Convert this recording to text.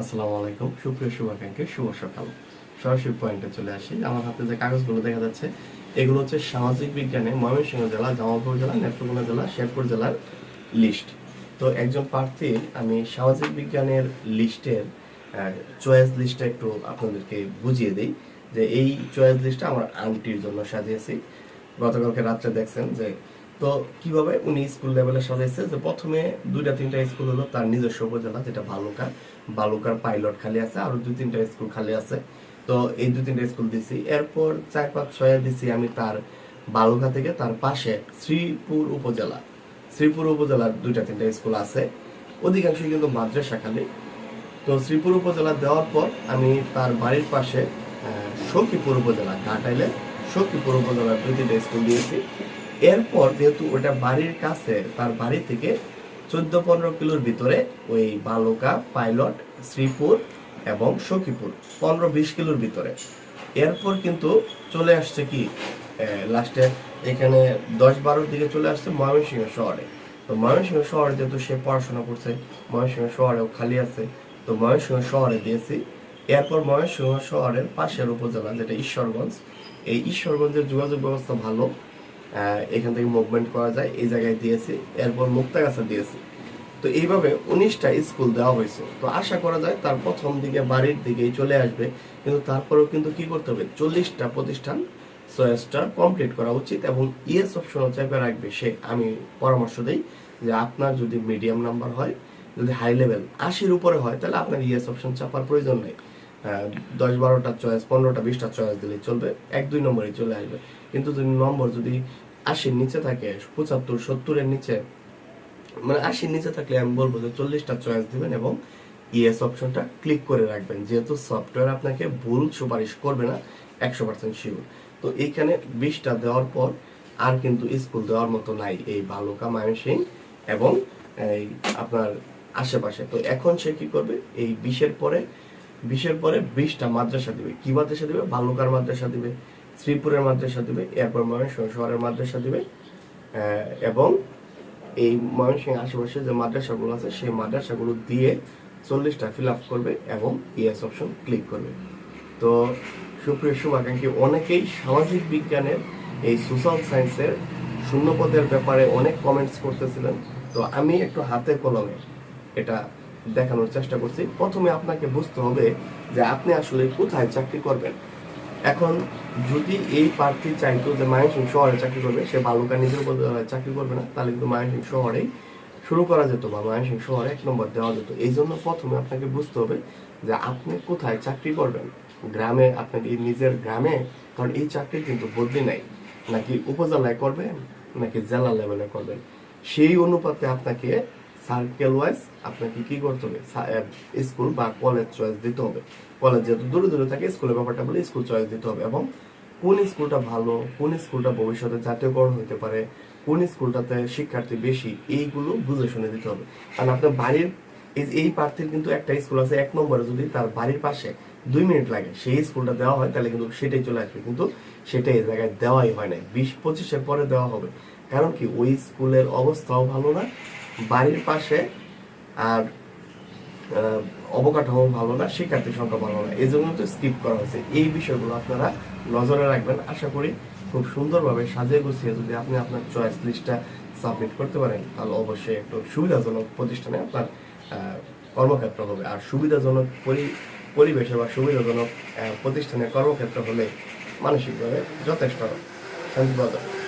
আসসালামু আলাইকুম, সুপ্রিয় শুভাকাঙ্ক্ষী, শুভ সকাল। সরাসরি পয়েন্টে চলে আসি। আমার হাতে যে কাগজগুলো দেখা যাচ্ছে, এগুলো হচ্ছে সামাজিক বিজ্ঞানে ময়মনসিংহ জেলা, জামালপুর জেলা, নেত্রকোনা জেলা, শেরপুর জেলার লিস্ট তো একজন প্রার্থী, আমি সামাজিক বিজ্ঞানের লিস্টের চয়েস লিস্টটা একটু আপনাদেরকে বুঝিয়ে দিই, যে এই চয়েস লিস্টটা আমার আন্টির জন্য সাজিয়েছি। গতকালকে রাত্রে দেখছেন যে তো কীভাবে উনি স্কুল লেভেলে সাজাইছে যে প্রথমে দুইটা, তিনটা স্কুল হলো তার নিজস্ব উপজেলা, যেটা বালুকা বালুকার পাইলট খালি আছে আর দুই, তিনটা স্কুল খালি আছে। তো এই দুই, তিনটা স্কুল দিছি। এরপর চার, পাঁচ, ছয় দিছি আমি তার বালুকা থেকে তার পাশে শ্রীপুর উপজেলা। শ্রীপুর উপজেলার দুইটা, তিনটা স্কুল আছে। অধিকাংশই কিন্তু মাদ্রাসা খালি। তো শ্রীপুর উপজেলা দেওয়ার পর আমি তার বাড়ির পাশে সখীপুর উপজেলা, ঘাটাইলে সখীপুর উপজেলার দুই, তিনটা স্কুল দিয়েছি। এরপর যেহেতু ওটা বাড়ির কাছে, তার বাড়ি থেকে চোদ্দ পনেরো কিলোর ভিতরে ওই বালুকা, পাইলট, শ্রীপুর এবং সখীপুর পনেরো বিশ কিলোর ভিতরে। এরপর কিন্তু চলে আসছে কি লাস্টে এখানে দশ বারোর দিকে চলে আসছে ময়মনসিংহ শহরে। তো ময়মনসিংহ শহরে যেহেতু সে পড়াশোনা করছে, ময়মনসিংহ শহরেও খালি আছে, তো ময়মনসিংহ শহরে দিয়েছি এরপর ময়মনসিংহ শহরের পাশের উপজেলা, যেটা ঈশ্বরগঞ্জ, এই ঈশ্বরগঞ্জের যোগাযোগ ব্যবস্থা ভালো। এখান থেকে মুভমেন্ট করা যায়, এই জায়গায় দিয়েছি, এরপর মুক্তাগাছা দিয়েছি। তো এইভাবে উনিশটা স্কুল দেওয়া হয়েছে। তো আশা করা যায় তার প্রথম দিকে, বাড়ির দিকেই চলে আসবে। কিন্তু তারপরেও কিন্তু কি করতে হবে? চল্লিশটা প্রতিষ্ঠান চয়েসটা কমপ্লিট করা উচিত এবং ইয়েস অপশনও চেপে রাখবে সে। আমি পরামর্শ দিই যে আপনার যদি মিডিয়াম নাম্বার হয়, যদি হাই লেভেল আশির উপরে হয়, তাহলে আপনার ইয়েস অপশন চাপার প্রয়োজন নেই। দশ বারোটা চয়েস পনেরোটা, বিশটা চয়েস দিলেই চলবে, এক, দুই নম্বরে চলে আসবে। কিন্তু যদি নম্বর যদি আশির নিচে থাকে, পঁচাত্তর, সত্তরের নিচে। মানে আশির নিচে থাকলে আমি বলব যে চল্লিশটা চয়েস দিবেন এবং ইএস অপশনটা ক্লিক করে রাখবেন। যেহেতু সফটওয়্যার আপনাকে ভুল সুপারিশ করবে না, একশো পার্সেন্ট শিওর তো এইখানে বিশটা দেওয়ার পর আর কিন্তু স্কুল দেওয়ার মতো নাই, এই বালুকা মায়সিং এবং এই আপনার আশেপাশে। তো এখন সে কি করবে? এই বিশের পরে বিশের পরে বিশটা মাদ্রাসা দিবে। কি মাদ্রাসা দিবে? বালুকার মাদ্রাসা দিবে। শ্রীপুরের মাদ্রাসা দিবে, এরপর ময়মনসিংহ শহরের মাদ্রাসা দিবে এবং এই ময়মনসিংহ আশেপাশে যে মাদ্রাসাগুলো আছে, সেই মাদ্রাসাগুলো দিয়ে চল্লিশটা ফিল আপ করবে এবং ইএস অপশন ক্লিক করবে। তো সুপ্রিয় শুভাকাঙ্ক্ষী, অনেকেই সামাজিক বিজ্ঞানের এই সোশ্যাল সায়েন্সের শূন্যপদের ব্যাপারে অনেক কমেন্টস করতেছিলেন। তো আমি একটু হাতে কলমে এটা দেখানোর চেষ্টা করছি। প্রথমে আপনাকে বুঝতে হবে যে আপনি আসলে কোথায় চাকরি করবেন। এখন যদি এই প্রার্থী চাইতো যে মায়াসিং শহরে চাকরি করবে, সে বালুকা নিজের চাকরি করবে না। তাহলে কিন্তু মায়াসিং শহরেই শুরু করা যেত বা মায়াসিং শহরে এক নম্বর দেওয়া যেত। এই জন্য প্রথমে আপনাকে বুঝতে হবে যে আপনি কোথায় চাকরি করবেন। গ্রামে আপনার এই নিজের গ্রামে? কারণ এই চাকরি কিন্তু বদলি নাই। নাকি উপজেলায় করবেন, নাকি জেলা লেভেলে করবেন। সেই অনুপাতে আপনাকে সার্কেল ওয়াইজ আপনাকে কি করতে হবে? স্কুল বা কলেজ চয়েস দিতে হবে। কলেজ যেহেতু দূরে দূরে থাকে, স্কুলের ব্যাপারটা বলে স্কুল চয়েস দিতে হবে এবং কোন স্কুলটা ভালো, কোন স্কুলটা ভবিষ্যতে জাতীয়করণ হতে পারে, কোন স্কুলটাতে শিক্ষার্থী বেশি, এইগুলো বুঝে শুনে দিতে হবে। কারণ আপনার বাড়ির এই প্রার্থীর কিন্তু একটা স্কুল আছে, এক নম্বরে যদি তার বাড়ির পাশে দুই মিনিট লাগে, সেই স্কুলটা দেওয়া হয়, তাহলে কিন্তু সেটাই চলে আসবে। কিন্তু সেটা এই জায়গায় দেওয়াই হয় না বিশ পঁচিশের পরে দেওয়া হবে। কারণ কি ওই স্কুলের অবস্থাও ভালো না বাড়ির পাশে আর অবকাঠামো ভালো না শিক্ষার্থী সংখ্যা ভালো না এই জন্য তো স্কিপ করা হয়েছে। এই বিষয়গুলো আপনারা নজরে রাখবেন। আশা করি খুব সুন্দরভাবে সাজিয়ে গুছিয়ে যদি আপনি আপনার চয়েস লিস্টটা সাবমিট করতে পারেন তাহলে অবশ্যই একটু সুবিধাজনক প্রতিষ্ঠানে আপনার কর্মক্ষেত্র হবে। আর সুবিধাজনক পরি- পরিবেশে বা সুবিধাজনক আহ, প্রতিষ্ঠানে কর্মক্ষেত্র হলে মানসিকভাবে যথেষ্ট শান্তি পাওয়া যাবে।